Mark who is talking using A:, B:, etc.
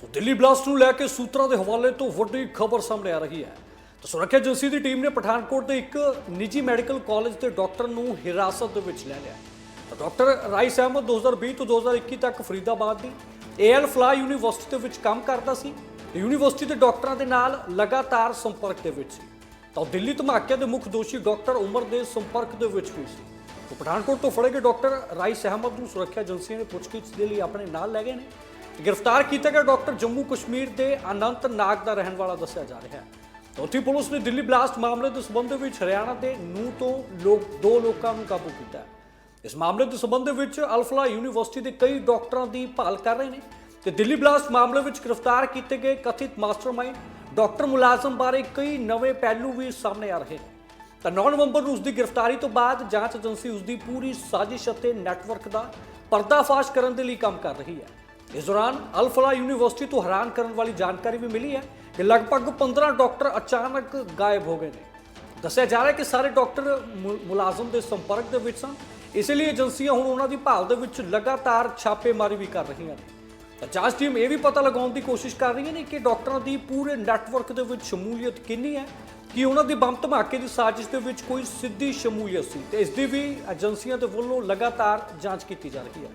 A: ਸੋ Delhi blast ਨੂੰ ਲੈ ਕੇ ਸੂਤਰਾਂ ਦੇ ਹਵਾਲੇ ਤੋਂ ਵੱਡੀ ਖਬਰ ਸਾਹਮਣੇ ਆ ਰਹੀ ਹੈ। ਤਾਂ ਸੁਰੱਖਿਆ ਏਜੰਸੀ ਦੀ ਟੀਮ ਨੇ ਪਠਾਨਕੋਟ ਦੇ ਇੱਕ ਨਿੱਜੀ ਮੈਡੀਕਲ ਕਾਲਜ ਦੇ ਡਾਕਟਰ ਨੂੰ ਹਿਰਾਸਤ ਦੇ ਵਿੱਚ ਲੈ ਲਿਆ। ਤਾਂ ਡਾਕਟਰ ਰਾਈਸ ਅਹਿਮਦ 2020 ਤੋਂ 2021 ਤੱਕ ਫਰੀਦਾਬਾਦ ਦੀ ਏਐਲ ਫਲਾ ਯੂਨੀਵਰਸਿਟੀ ਦੇ ਵਿੱਚ ਕੰਮ ਕਰਦਾ ਸੀ। ਤੇ ਯੂਨੀਵਰਸਿਟੀ ਦੇ ਡਾਕਟਰਾਂ ਦੇ ਨਾਲ ਲਗਾਤਾਰ ਸੰਪਰਕ ਦੇ ਵਿੱਚ ਸੀ। ਤਾਂ ਉਹ ਦਿੱਲੀ ਧਮਾਕੇ ਦੇ ਮੁੱਖ ਦੋਸ਼ੀ ਡਾਕਟਰ ਉਮਰ ਦੇ ਸੰਪਰਕ ਦੇ ਵਿੱਚ ਵੀ ਸੀ। ਪਠਾਨਕੋਟ ਤੋਂ ਫੜੇ ਗਏ ਡਾਕਟਰ ਰਾਈਸ ਅਹਿਮਦ ਨੂੰ ਸੁਰੱਖਿਆ ਏਜੰਸੀਆਂ ਨੇ ਪੁੱਛਗਿੱਛ ਦੇ ਲਈ ਆਪਣੇ ਨਾਲ ਲੈ ਗਏ ਨੇ। ਗ੍ਰਿਫਤਾਰ ਕੀਤਾ ਗਿਆ ਡਾਕਟਰ ਜੰਮੂ ਕਸ਼ਮੀਰ ਦੇ ਅਨੰਤ ਨਾਗ ਦਾ ਰਹਿਣ ਵਾਲਾ ਦੱਸਿਆ ਜਾ ਰਿਹਾ ਹੈ। ਉੱਥੇ ਪੁਲਿਸ ਨੇ ਦਿੱਲੀ ਬਲਾਸਟ ਮਾਮਲੇ ਦੇ ਸਬੰਧ ਵਿੱਚ ਹਰਿਆਣਾ ਦੇ ਨੂੰ ਤੋਂ ਲੋਕ ਦੋ ਲੋਕਾਂ ਨੂੰ ਕਾਬੂ ਕੀਤਾ ਇਸ ਮਾਮਲੇ ਦੇ ਸਬੰਧ ਵਿੱਚ ਅਲਫਲਾ ਯੂਨੀਵਰਸਿਟੀ ਦੇ ਕਈ ਡਾਕਟਰਾਂ ਦੀ ਭਾਲ ਕਰ ਰਹੇ ਨੇ ਤੇ ਦਿੱਲੀ ਬਲਾਸਟ ਮਾਮਲੇ ਵਿੱਚ ਗ੍ਰਿਫਤਾਰ ਕੀਤੇ ਗਏ ਕਥਿਤ ਮਾਸਟਰਮਾਈਂਡ ਡਾਕਟਰ ਮੁਲਾਜ਼ਮ ਬਾਰੇ ਕਈ ਨਵੇਂ ਪਹਿਲੂ ਵੀ ਸਾਹਮਣੇ ਆ ਰਹੇ ਨੇ। ਤਾਂ 9 ਨਵੰਬਰ ਨੂੰ ਉਸ ਦੀ ਗ੍ਰਿਫਤਾਰੀ ਤੋਂ ਬਾਅਦ ਜਾਂਚ ਏਜੰਸੀ ਉਸ ਦੀ ਪੂਰੀ ਸਾਜ਼ਿਸ਼ ਅਤੇ ਨੈਟਵਰਕ ਦਾ ਪਰਦਾਫਾਸ਼ ਕਰਨ ਦੇ ਲਈ ਕੰਮ ਕਰ ਰਹੀ ਹੈ। ਇਸ ਦੌਰਾਨ ਅਲਫਲਾ ਯੂਨੀਵਰਸਿਟੀ ਤੋਂ ਹੈਰਾਨ ਕਰਨ ਵਾਲੀ ਜਾਣਕਾਰੀ ਵੀ ਮਿਲੀ ਹੈ ਕਿ ਲਗਭਗ 15 ਡਾਕਟਰ ਅਚਾਨਕ ਗਾਇਬ ਹੋ ਗਏ ਨੇ। ਦੱਸਿਆ ਜਾ ਰਿਹਾ ਹੈ ਕਿ ਸਾਰੇ ਡਾਕਟਰ ਮੁਲਾਜ਼ਮ ਦੇ ਸੰਪਰਕ ਦੇ ਵਿੱਚ ਸਨ। ਇਸ ਲਈ ਏਜੰਸੀਆਂ ਹੁਣ ਉਹਨਾਂ ਦੀ ਭਾਲ ਦੇ ਵਿੱਚ ਲਗਾਤਾਰ ਛਾਪੇਮਾਰੀ ਵੀ ਕਰ ਰਹੀਆਂ ਨੇ। ਤਾਂ ਜਾਂਚ ਟੀਮ ਇਹ ਵੀ ਪਤਾ ਲਗਾਉਣ ਦੀ ਕੋਸ਼ਿਸ਼ ਕਰ ਰਹੀ ਹੈ ਨੇ ਕਿ ਡਾਕਟਰਾਂ ਦੀ ਪੂਰੇ ਨੈਟਵਰਕ ਦੇ ਵਿੱਚ ਸ਼ਮੂਲੀਅਤ ਕਿੰਨੀ ਹੈ, ਕਿ ਉਹਨਾਂ ਦੀ ਬੰਬ ਧਮਾਕੇ ਦੀ ਸਾਜ਼ਿਸ਼ ਦੇ ਵਿੱਚ ਕੋਈ ਸਿੱਧੀ ਸ਼ਮੂਲੀਅਤ ਸੀ ਤੇ ਇਸ ਦੀ ਵੀ ਏਜੰਸੀਆਂ ਦੇ ਵੱਲੋਂ ਲਗਾਤਾਰ ਜਾਂਚ ਕੀਤੀ ਜਾ ਰਹੀ ਹੈ।